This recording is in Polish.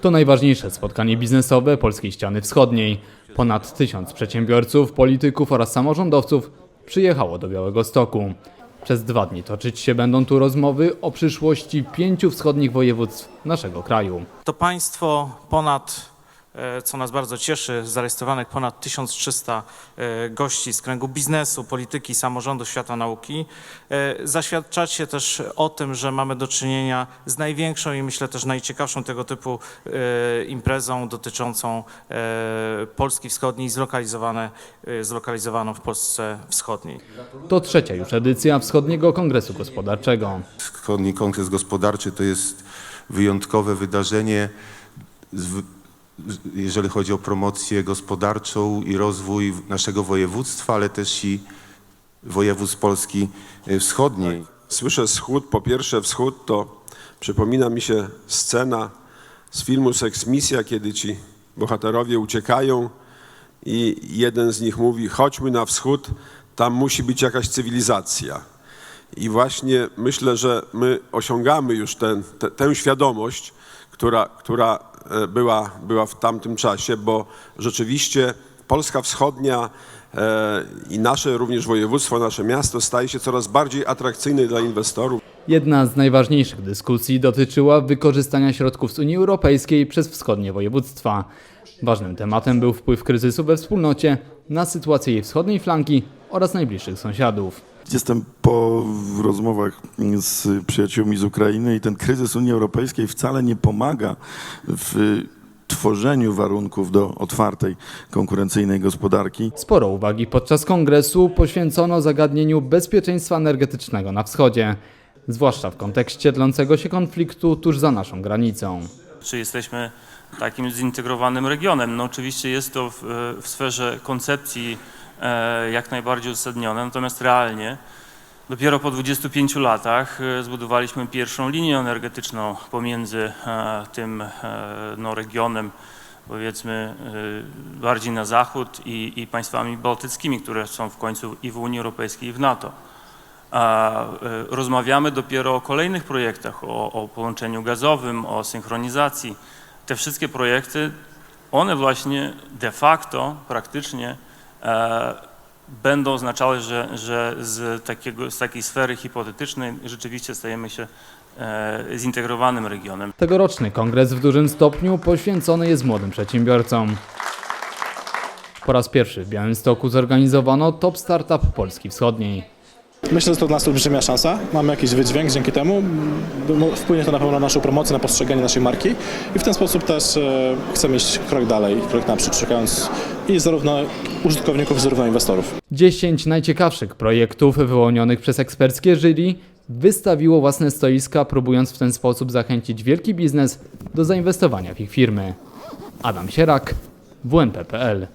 To najważniejsze spotkanie biznesowe Polskiej Ściany Wschodniej. Ponad tysiąc przedsiębiorców, polityków oraz samorządowców przyjechało do Białego Stoku. Przez dwa dni toczyć się będą tu rozmowy o przyszłości pięciu wschodnich województw naszego kraju. To państwo ponad, co nas bardzo cieszy, zarejestrowanych ponad 1300 e, gości z kręgu biznesu, polityki, samorządu, świata nauki. E, Zaświadczacie też o tym, że mamy do czynienia z największą i myślę też najciekawszą tego typu e, imprezą dotyczącą e, Polski Wschodniej, zlokalizowane, e, zlokalizowaną w Polsce Wschodniej. To trzecia już edycja Wschodniego Kongresu Gospodarczego. Wschodni Kongres Gospodarczy to jest wyjątkowe wydarzenie, jeżeli chodzi o promocję gospodarczą i rozwój naszego województwa, ale też i województw Polski e, Wschodniej. Słyszę wschód, po pierwsze wschód to przypomina mi się scena z filmu Seks Misja, kiedy ci bohaterowie uciekają i jeden z nich mówi chodźmy na wschód, tam musi być jakaś cywilizacja. I właśnie myślę, że my osiągamy już ten, te, tę świadomość, która, która e, była, była w tamtym czasie, bo rzeczywiście Polska Wschodnia e, i nasze również województwo, nasze miasto staje się coraz bardziej atrakcyjne dla inwestorów. Jedna z najważniejszych dyskusji dotyczyła wykorzystania środków z Unii Europejskiej przez wschodnie województwa. Ważnym tematem był wpływ kryzysu we wspólnocie na sytuację jej wschodniej flanki oraz najbliższych sąsiadów. Jestem po rozmowach z przyjaciółmi z Ukrainy i ten kryzys Unii Europejskiej wcale nie pomaga w tworzeniu warunków do otwartej, konkurencyjnej gospodarki. Sporo uwagi podczas kongresu poświęcono zagadnieniu bezpieczeństwa energetycznego na wschodzie, zwłaszcza w kontekście tlącego się konfliktu tuż za naszą granicą. czy jesteśmy takim zintegrowanym regionem. No oczywiście jest to w, w sferze koncepcji jak najbardziej uzasadnione, natomiast realnie dopiero po 25 latach e, zbudowaliśmy pierwszą linię energetyczną pomiędzy e, tym e, no, regionem powiedzmy e, bardziej na zachód i, i państwami bałtyckimi, które są w końcu i w Unii Europejskiej i w NATO. A, e, rozmawiamy dopiero o kolejnych projektach, o, o połączeniu gazowym, o synchronizacji. Te wszystkie projekty, one właśnie de facto, praktycznie e, będą oznaczały, że, że z, takiego, z takiej sfery hipotetycznej rzeczywiście stajemy się e, zintegrowanym regionem. Tegoroczny kongres w dużym stopniu poświęcony jest młodym przedsiębiorcom. Po raz pierwszy w Białymstoku zorganizowano Top Startup Polski Wschodniej. Myślę, że to dla nas olbrzymia szansa. Mamy jakiś wydźwięk dzięki temu. Wpłynie to na pewno na naszą promocję, na postrzeganie naszej marki i w ten sposób też e, chcemy iść krok dalej, krok naprzód, szukając i zarówno użytkowników, zarówno inwestorów. 10 najciekawszych projektów wyłonionych przez eksperckie jury wystawiło własne stoiska, próbując w ten sposób zachęcić wielki biznes do zainwestowania w ich firmy. Adam Sierak, WNP.pl